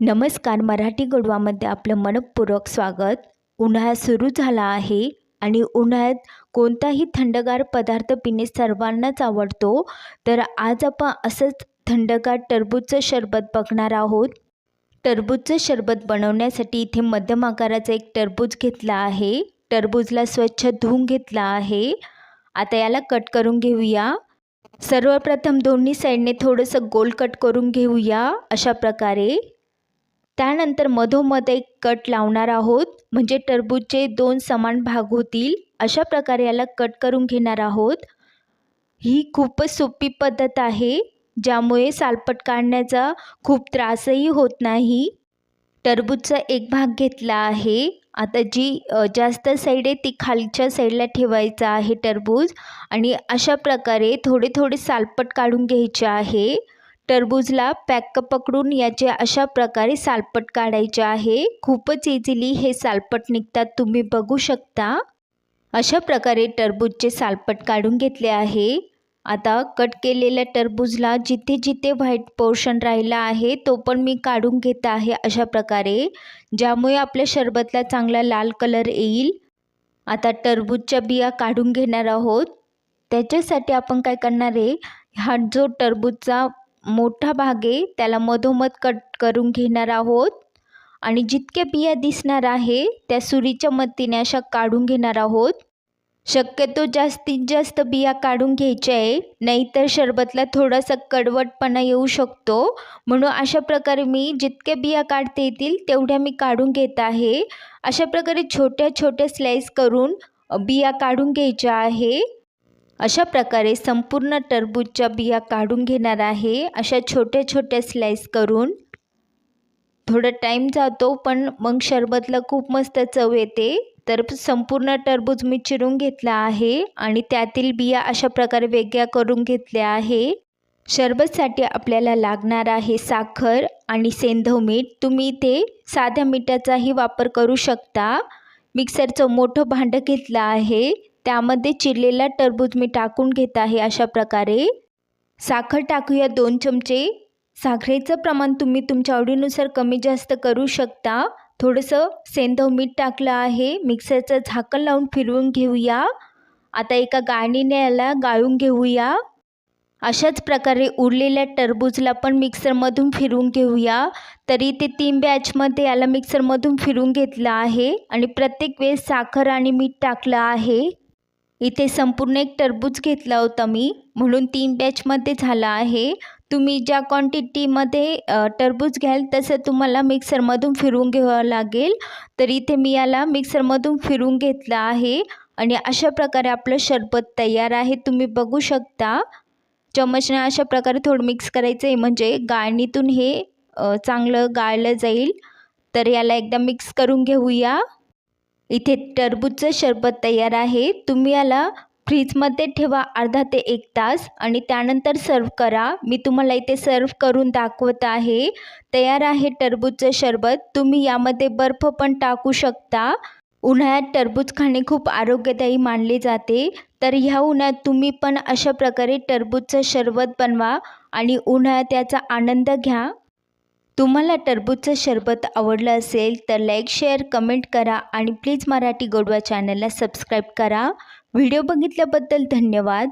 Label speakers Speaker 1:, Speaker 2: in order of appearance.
Speaker 1: नमस्कार मराठी गडवामध्ये आपलं मनपूर्वक स्वागत. उन्हाळा सुरू झाला आहे आणि उन्हाळ्यात कोणताही थंडगार पदार्थ पिणे सर्वांनाच आवडतो. तर आज आपण असंच थंडगार टरबूजचं शरबत बघणार आहोत. टरबूजचं शरबत बनवण्यासाठी इथे मध्यम आकाराचं एक टरबूज घेतला आहे. टरबूजला स्वच्छ धुवून घेतला आहे. आता याला कट करून घेऊया. सर्वप्रथम दोन्ही साईडने थोडंसं गोल कट करून घेऊया अशा प्रकारे. त्यानंतर मधोमध एक कट लावणार आहोत. म्हणजे टरबूजचे दोन समान भाग होतील. अशा प्रकारे याला कट करून घेणार आहोत. ही खूपच सोपी पद्धत आहे. ज्यामुळे सालपट काढण्याचा खूप त्रासही होत नाही. टरबूजचा एक भाग घेतला आहे. आता जी जास्त साईड आहे ती खालच्या साईडला ठेवायचं आहे टरबूज. आणि अशा प्रकारे थोडे थोडे सालपट काढून घ्यायचे आहे. टरबूजला पॅक पकडून याचे अशा प्रकारे सालपट काढायचे आहे. खूपच इझिली हे सालपट निघतात. तुम्ही बघू शकता. अशा प्रकारे टरबूजचे सालपट काढून घेतले आहे. आता कट केलेल्या टरबूजला जिथे जिथे व्हाईट पोर्शन राहिला आहे तो पण मी काढून घेत आहे अशा प्रकारे. ज्यामुळे आपल्या शरबतला चांगला लाल कलर येईल. आता टरबूजच्या बिया काढून घेणार आहोत. त्याच्यासाठी आपण काय करणार आहे? हा जो टरबूजचा मोठा भाग आहे त्याला मधोमध कट करून घेणार आहोत. आणि जितक्या बिया दिसणार आहे त्या सुरीच्या मदतीने अशा काढून घेणार आहोत. शक्यतो जास्तीत जास्त बिया काढून घ्यायच्या आहे नाहीतर शरबतला थोडासा कडवटपणा येऊ शकतो. म्हणून अशा प्रकारे मी जितक्या बिया काढता येतील तेवढ्या मी काढून घेत आहे. अशा प्रकारे छोट्या छोट्या स्लाईस करून बिया काढून घ्यायच्या आहे. अशा प्रकारे संपूर्ण टरबूजच्या बिया काढून घेणार आहे. अशा छोट्या छोट्या स्लाईस करून. थोडा टाईम जातो पण मग शरबतला खूप मस्त चव येते. तर संपूर्ण टरबूज मी चिरून घेतला आहे आणि त्यातील बिया अशा प्रकारे वेगळ्या करून घेतल्या आहे. शरबतसाठी आपल्याला लागणार आहे साखर आणि सेंधव मीठ. तुम्ही इथे साध्या मिठाचाही वापर करू शकता. मिक्सरचं मोठं भांडं घेतलं आहे. त्यामध्ये चिरलेला टरबूज मी टाकून घेत आहे अशा प्रकारे. साखर टाकूया दोन चमचे. साखरेचं प्रमाण तुम्ही तुमच्या आवडीनुसार कमी जास्त करू शकता. थोडंसं सेंधव मीठ टाकलं आहे. मिक्सरचं झाकण लावून फिरवून घेऊया. आता एका गाळणीने याला गाळून घेऊया. अशाच प्रकारे उरलेल्या टरबूजला पण मिक्सरमधून फिरवून घेऊया. तरी ते तीन बॅचमध्ये याला मिक्सरमधून फिरून घेतलं आहे. आणि प्रत्येक वेळेस साखर आणि मीठ टाकलं आहे. इथे संपूर्ण एक टरबूज घेतला होता मी. म्हणून तीन बॅचमध्ये झाला आहे. तुम्ही ज्या क्वांटिटीमध्ये टरबूज घ्याल तसं तुम्हाला मिक्सरमधून फिरवून घ्यावं लागेल. तर इथे मी याला मिक्सरमधून फिरून घेतलं आहे. आणि अशा प्रकारे आपलं शरबत तयार आहे. तुम्ही बघू शकता. चमचने अशा प्रकारे थोडं मिक्स करायचं आहे म्हणजे गाळणीतून हे चांगलं गाळलं जाईल. तर याला एकदा मिक्स करून घेऊया. इथे टरबूजचं शरबत तयार आहे. तुम्ही याला फ्रीजमध्ये ठेवा अर्धा ते एक तास आणि त्यानंतर सर्व करा. मी तुम्हाला इथे सर्व करून दाखवत आहे. तयार आहे टरबूजचं शरबत. तुम्ही यामध्ये बर्फ पण टाकू शकता. उन्हाळ्यात टरबूज खाणे खूप आरोग्यदायी मानले जाते. तर ह्या उन्हाळ्यात तुम्ही पण अशा प्रकारे टरबूजचं शरबत बनवा आणि उन्हाळ्यात याचा आनंद घ्या. तुम्हाला टरबूजचं शरबत आवडलं असेल तर लाईक शेअर कमेंट करा आणि प्लीज मराठी गोडवा चॅनलला सबस्क्राईब करा. व्हिडिओ बघितल्याबद्दल धन्यवाद.